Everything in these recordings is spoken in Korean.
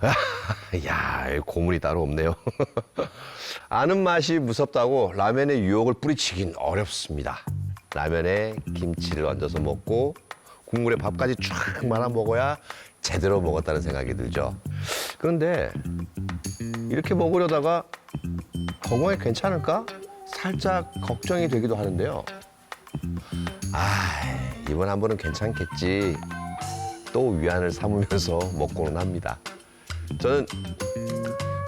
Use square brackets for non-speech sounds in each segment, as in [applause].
[laughs] 야, 고문이 따로 없네요. [laughs] 아는 맛이 무섭다고 라면에 유혹을 뿌리치긴 어렵습니다. 라면에 김치를 얹어서 먹고 국물에 밥까지 쫙 말아 먹어야 제대로 먹었다는 생각이 들죠. 그런데 이렇게 먹으려다가 건강에 괜찮을까? 살짝 걱정이 되기도 하는데요. 아, 이번 한 번은 괜찮겠지. 또 위안을 삼으면서 [laughs] 먹고는 합니다. 저는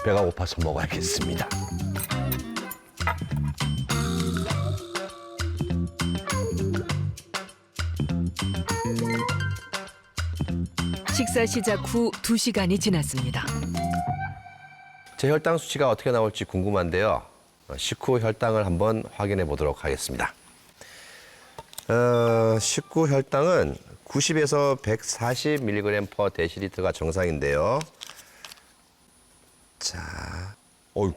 배가 고파서 먹어야겠습니다. 식사 시작 후 두시간이 지났습니다. 제 혈당 수치가 어떻게 나올지 궁금한데요. 어, 식후 혈당을 한번 확인해 보도록 하겠습니다. 어, 식후 혈당은 90에서 140mg per 데시리터가 정상인데요. 자, 어이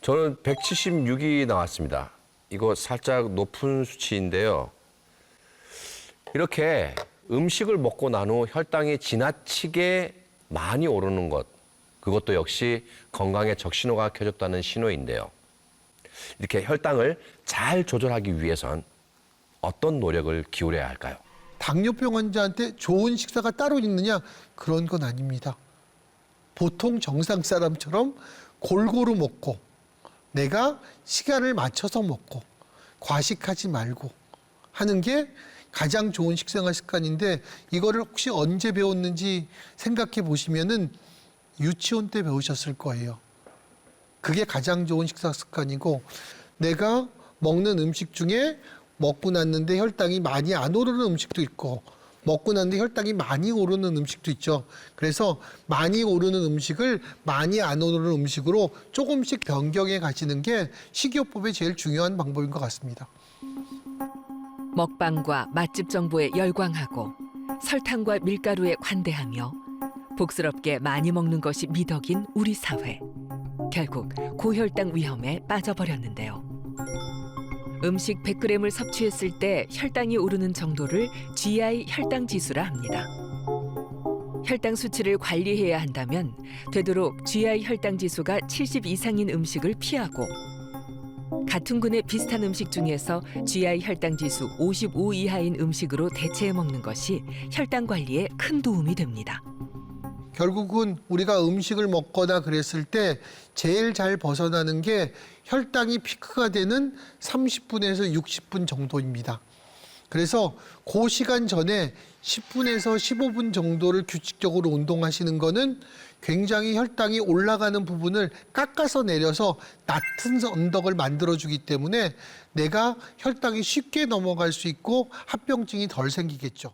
저는 176이 나왔습니다. 이거 살짝 높은 수치인데요. 이렇게 음식을 먹고 난 후 혈당이 지나치게 많이 오르는 것, 그것도 역시 건강에 적신호가 켜졌다는 신호인데요. 이렇게 혈당을 잘 조절하기 위해선 어떤 노력을 기울여야 할까요? 당뇨병 환자한테 좋은 식사가 따로 있느냐? 그런 건 아닙니다. 보통 정상 사람처럼 골고루 먹고 내가 시간을 맞춰서 먹고 과식하지 말고 하는 게 가장 좋은 식생활 습관인데 이거를 혹시 언제 배웠는지 생각해 보시면은 유치원 때 배우셨을 거예요. 그게 가장 좋은 식사 습관이고 내가 먹는 음식 중에 먹고 났는데 혈당이 많이 안 오르는 음식도 있고 먹고 났는데 혈당이 많이 오르는 음식도 있죠. 그래서 많이 오르는 음식을 많이 안 오르는 음식으로 조금씩 변경해 가시는 게 식이요법의 제일 중요한 방법인 것 같습니다. 먹방과 맛집 정보에 열광하고 설탕과 밀가루에 관대하며 복스럽게 많이 먹는 것이 미덕인 우리 사회. 결국 고혈당 위험에 빠져버렸는데요. 음식 100g을 섭취했을 때 혈당이 오르는 정도를 GI 혈당 지수라 합니다. 혈당 수치를 관리해야 한다면 되도록 GI 혈당 지수가 70 이상인 음식을 피하고 같은 군의 비슷한 음식 중에서 GI 혈당 지수 55 이하인 음식으로 대체해 먹는 것이 혈당 관리에 큰 도움이 됩니다. 결국은 우리가 음식을 먹거나 그랬을 때 제일 잘 벗어나는 게 혈당이 피크가 되는 30분에서 60분 정도입니다. 그래서 그 시간 전에 10분에서 15분 정도를 규칙적으로 운동하시는 거는 굉장히 혈당이 올라가는 부분을 깎아서 내려서 낮은 언덕을 만들어주기 때문에 내가 혈당이 쉽게 넘어갈 수 있고 합병증이 덜 생기겠죠.